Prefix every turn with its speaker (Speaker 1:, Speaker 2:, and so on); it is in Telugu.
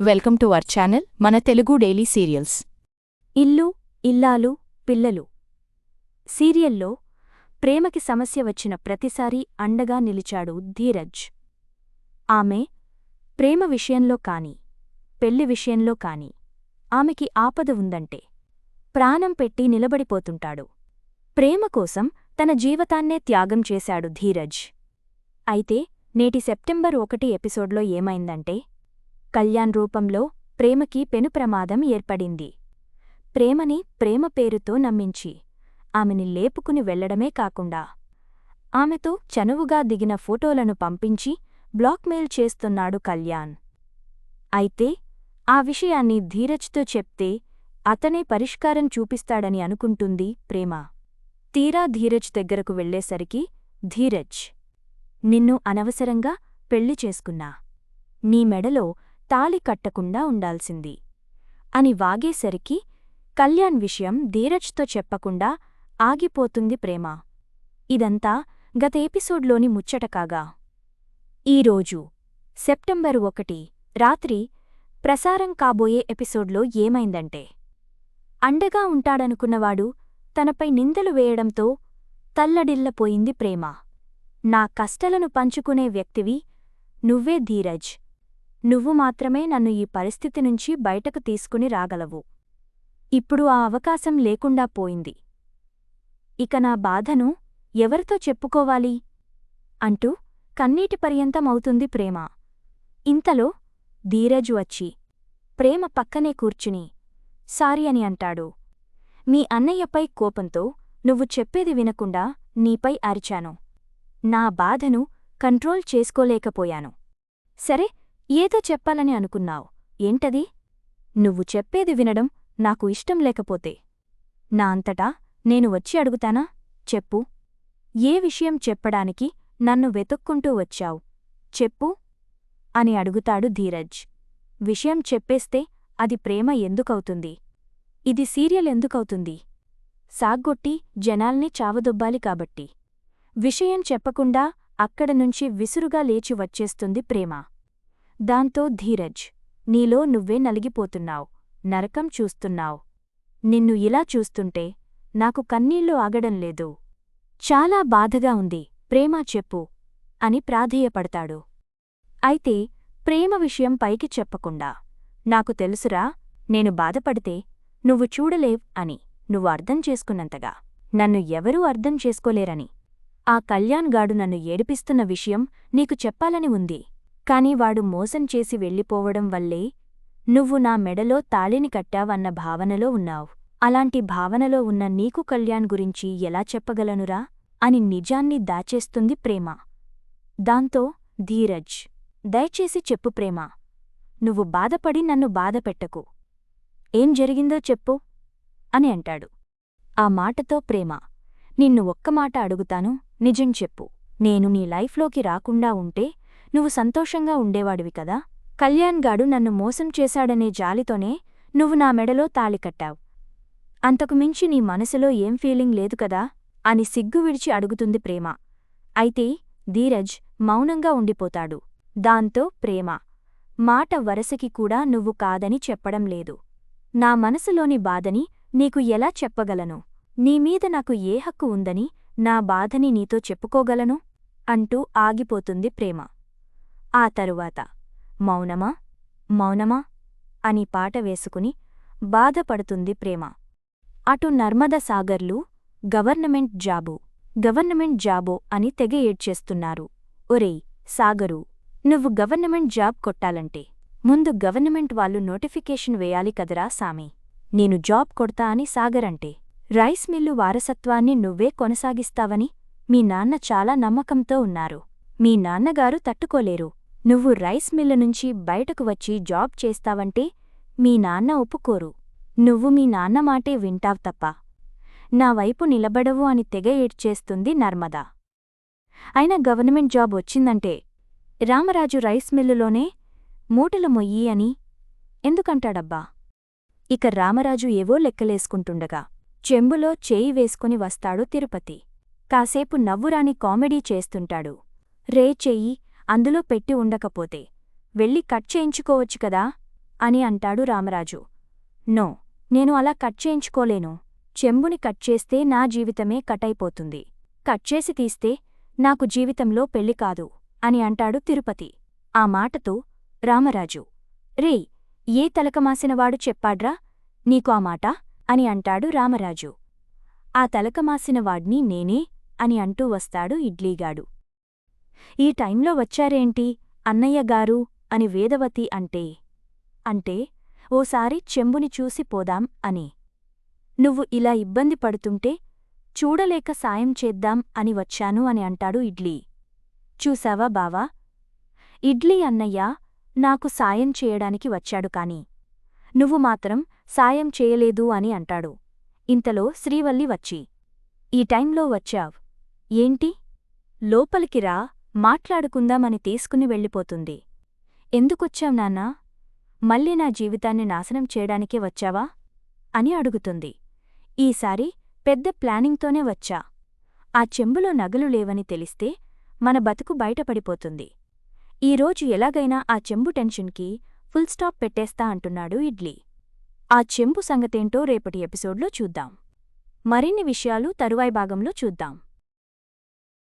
Speaker 1: వెల్కమ్ టు అవర్ ఛానల్ మన తెలుగు డైలీ సీరియల్స్.
Speaker 2: ఇల్లు ఇల్లాలు పిల్లలు. సీరియల్లో ప్రేమకి సమస్య వచ్చిన ప్రతిసారీ అండగా నిలిచాడు ధీరజ్. ఆమె ప్రేమ విషయంలో కాని పెళ్ళి విషయంలో కాని ఆమెకి ఆపద ఉందంటే ప్రాణం పెట్టి నిలబడిపోతుంటాడు. ప్రేమ కోసం తన జీవితాన్నే త్యాగం చేశాడు ధీరజ్. అయితే నేటి సెప్టెంబర్ ఒకటి ఎపిసోడ్లో ఏమైందంటే కళ్యాణ్ రూపంలో ప్రేమకి పెను ప్రమాదం ఏర్పడింది. ప్రేమని ప్రేమ పేరుతో నమ్మించి ఆమెని లేపుకుని వెళ్ళడమే కాకుండా ఆమెతో చనువుగా దిగిన ఫోటోలను పంపించి బ్లాక్మెయిల్ చేస్తున్నాడు కళ్యాణ్. అయితే ఆ విషయాన్ని ధీరజ్తో చెప్తే అతనే పరిష్కారం చూపిస్తాడని అనుకుంటుంది ప్రేమ. తీరా ధీరజ్ దగ్గరకు వెళ్ళేసరికి ధీరజ్ నిన్ను అనవసరంగా పెళ్ళి చేసుకున్నా. నీ మెడలో తాళి కట్టకుండా ఉండాల్సింది. అని వాగేసరికి కళ్యాణ్ విషయం ధీరజ్తో చెప్పకుండా ఆగిపోతుంది ప్రేమ. ఇదంతా గత ఎపిసోడ్లోని ముచ్చట కాగా ఈరోజు సెప్టెంబరు ఒకటి రాత్రి ప్రసారం కాబోయే ఎపిసోడ్లో ఏమైందంటే అండగా ఉంటాడనుకున్నవాడు తనపై నిందలు వేయడంతో తల్లడిల్లపోయింది ప్రేమ. నా కష్టలను పంచుకునే వ్యక్తివి నువ్వే ధీరజ్. నువ్వు మాత్రమే నన్ను ఈ పరిస్థితి నుంచి బయటకు తీసుకుని రాగలవు. ఇప్పుడు ఆ అవకాశం లేకుండా పోయింది. ఇక నా బాధను ఎవరితో చెప్పుకోవాలి? అంటూ కన్నీటి పర్యంతమవుతుంది ప్రేమ. ఇంతలో ధీరజు వచ్చి ప్రేమ పక్కనే కూర్చుని సారీ అని అంటాడు. మీ అన్నయ్యపై కోపంతో నువ్వు చెప్పేది వినకుండా నీపై అరిచాను. నా బాధను కంట్రోల్ చేసుకోలేకపోయాను. సరే ఏదో చెప్పాలని అనుకున్నావు. ఏంటది? నువ్వు చెప్పేది వినడం నాకు ఇష్టం లేకపోతే. నా అంతటా నేను వచ్చి అడుగుతానా? చెప్పు. ఏ విషయం చెప్పడానికి నన్ను వెతుక్కుంటూ వచ్చావు? చెప్పు. అని అడుగుతాడు ధీరజ్. విషయం చెప్పేస్తే అది ప్రేమ ఎందుకవుతుంది? ఇది సీరియల్ ఎందుకవుతుంది? సాగ్గొట్టి జనాల్ని చావదొబ్బాలి కాబట్టి. విషయం చెప్పకుండా అక్కడ నుంచి విసురుగా లేచి వచ్చేస్తుంది ప్రేమ. దాంతో ధీరజ్ నీలో నువ్వే నలిగిపోతున్నావు నరకం చూస్తున్నావు. నిన్ను ఇలా చూస్తుంటే నాకు కన్నీళ్ళు ఆగడం లేదు. చాలా బాధగా ఉంది ప్రేమ చెప్పు అని ప్రాధేయపడతాడు. అయితే ప్రేమ విషయం పైకి చెప్పకుండా నాకు తెలుసురా నేను బాధపడితే నువ్వు చూడలేవ్ అని నువ్వు అర్థం చేసుకున్నంతగా. నన్ను ఎవరూ అర్థం చేసుకోలేరని. ఆ కళ్యాణ్ గాడు నన్ను ఏడిపిస్తున్న విషయం నీకు చెప్పాలని ఉంది. కాని వాడు మోసం చేసి వెళ్ళిపోవడం వల్లే నువ్వు నా మెడలో తాళిని కట్టావన్న భావనలో ఉన్నావు. అలాంటి భావనలో ఉన్న నీకు కళ్యాణ్ గురించి ఎలా చెప్పగలనురా? అని నిజాన్ని దాచేస్తుంది ప్రేమ. దాంతో ధీరజ్ దయచేసి చెప్పు ప్రేమ. నువ్వు బాధపడి నన్ను బాధపెట్టకు. ఏం జరిగిందో చెప్పు. అని అంటాడు. ఆ మాటతో ప్రేమ. నిన్ను ఒక్క మాట అడుగుతాను. నిజం చెప్పు. నేను నీ లైఫ్లోకి రాకుండా ఉంటే నువ్వు సంతోషంగా ఉండేవాడివి కదా. కళ్యాణ్ గాడు నన్ను మోసం చేశాడనే జాలితోనే నువ్వు నా మెడలో తాళి కట్టావు. అంతకు మించి నీ మనసులో ఏం ఫీలింగ్ లేదు కదా అని సిగ్గు విడిచి అడుగుతుంది ప్రేమ. అయితే ధీరజ్ మౌనంగా ఉండిపోతాడు. దాంతో ప్రేమ. మాట వరసకి కూడా నువ్వు కాదని చెప్పడం లేదు. నా మనసులోని బాధని నీకు ఎలా చెప్పగలను? నీమీద నాకు ఏ హక్కు ఉందని నా బాధని నీతో చెప్పుకోగలను? అంటూ ఆగిపోతుంది ప్రేమ. ఆ తరువాత మౌనమా మౌనమా అని పాట వేసుకుని బాధపడుతుంది ప్రేమ. అటు నర్మద సాగర్లు గవర్నమెంట్ జాబు గవర్నమెంట్ జాబో అని తెగ ఏడ్చేస్తున్నారు. ఒరేయ్ సాగరు నువ్వు గవర్నమెంట్ జాబ్ కొట్టాలంటే ముందు గవర్నమెంట్ వాళ్ళు నోటిఫికేషన్ వేయాలి కదరా సామి. నేను జాబ్ కొడతా అని సాగరంటే రైస్ మిల్లు వారసత్వాన్ని నువ్వే కొనసాగిస్తావని మీ నాన్న చాలా నమ్మకంతో ఉన్నారు. మీ నాన్నగారు తట్టుకోలేరు. నువ్వు రైస్ మిల్లు నుంచి బయటకు వచ్చి జాబ్ చేస్తావంటే మీ నాన్న ఒప్పుకోరు. నువ్వు మీ నాన్న మాటే వింటావ్ తప్ప. నా వైపు నిలబడవు అని తెగ ఏడ్చేస్తుంది నర్మదా. అయినా గవర్నమెంట్ జాబ్ వచ్చిందంటే రామరాజు రైస్ మిల్లులోనే మూటలు మొయ్యి అని ఎందుకంటాడబ్బా? ఇక రామరాజు ఏవో లెక్కలేసుకుంటుండగా చెంబులో చేయి వేసుకుని వస్తాడు తిరుపతి. కాసేపు నవ్వురాని కామెడీ చేస్తుంటాడు. రే చెయ్యి అందులో పెట్టి ఉండకపోతే వెళ్ళి కట్ చేయించుకోవచ్చు కదా? అని అంటాడు రామరాజు. నో నేను అలా కట్ చేయించుకోలేను. చెంబుని కట్ చేస్తే నా జీవితమే కటైపోతుంది. కట్ చేసి తీస్తే నాకు జీవితంలో పెళ్ళి కాదు అని అంటాడు తిరుపతి. ఆ మాటతో రామరాజు. రేయ్ ఏ తలకమాసినవాడు చెప్పాడ్రా? నీకు ఆ మాట? అని అంటాడు రామరాజు. ఆ తలకమాసినవాడ్ని నేనే అని అంటూ వస్తాడు ఇడ్లీగాడు. ఈ టైంలో వచ్చారేంటి అన్నయ్య గారు? అని వేదవతి అంటే అంటే ఓసారి చెంబుని చూసి పోదాం అని. నువ్వు ఇలా ఇబ్బంది పడుతుంటే చూడలేక సాయం చేద్దాం అని వచ్చాను అని అంటాడు ఇడ్లీ. చూసావా బావా? ఇడ్లీ అన్నయ్య నాకు సాయం చేయడానికి వచ్చాడు కాని నువ్వు మాత్రం సాయం చేయలేదు అని అంటాడు. ఇంతలో శ్రీవల్లి వచ్చి ఈ టైంలో వచ్చావ్? ఏంటి? లోపలికి రా మాట్లాడుకుందామని తీసుకుని వెళ్ళిపోతుంది. ఎందుకొచ్చాం నాన్నా? మళ్ళీ నా జీవితాన్ని నాశనం చేయడానికే వచ్చావా? అని అడుగుతుంది. ఈసారి పెద్ద ప్లానింగ్తోనే వచ్చా. ఆ చెంబులో నగలు లేవని తెలిస్తే మన బతుకు బయటపడిపోతుంది. ఈరోజు ఎలాగైనా ఆ చెంబు టెన్షన్కి ఫుల్ స్టాప్ పెట్టేస్తా అంటున్నాడు ఇడ్లీ. ఆ చెంబు సంగతేంటో రేపటి ఎపిసోడ్లో చూద్దాం. మరిన్ని విషయాలు తరువాయి భాగంలో చూద్దాం.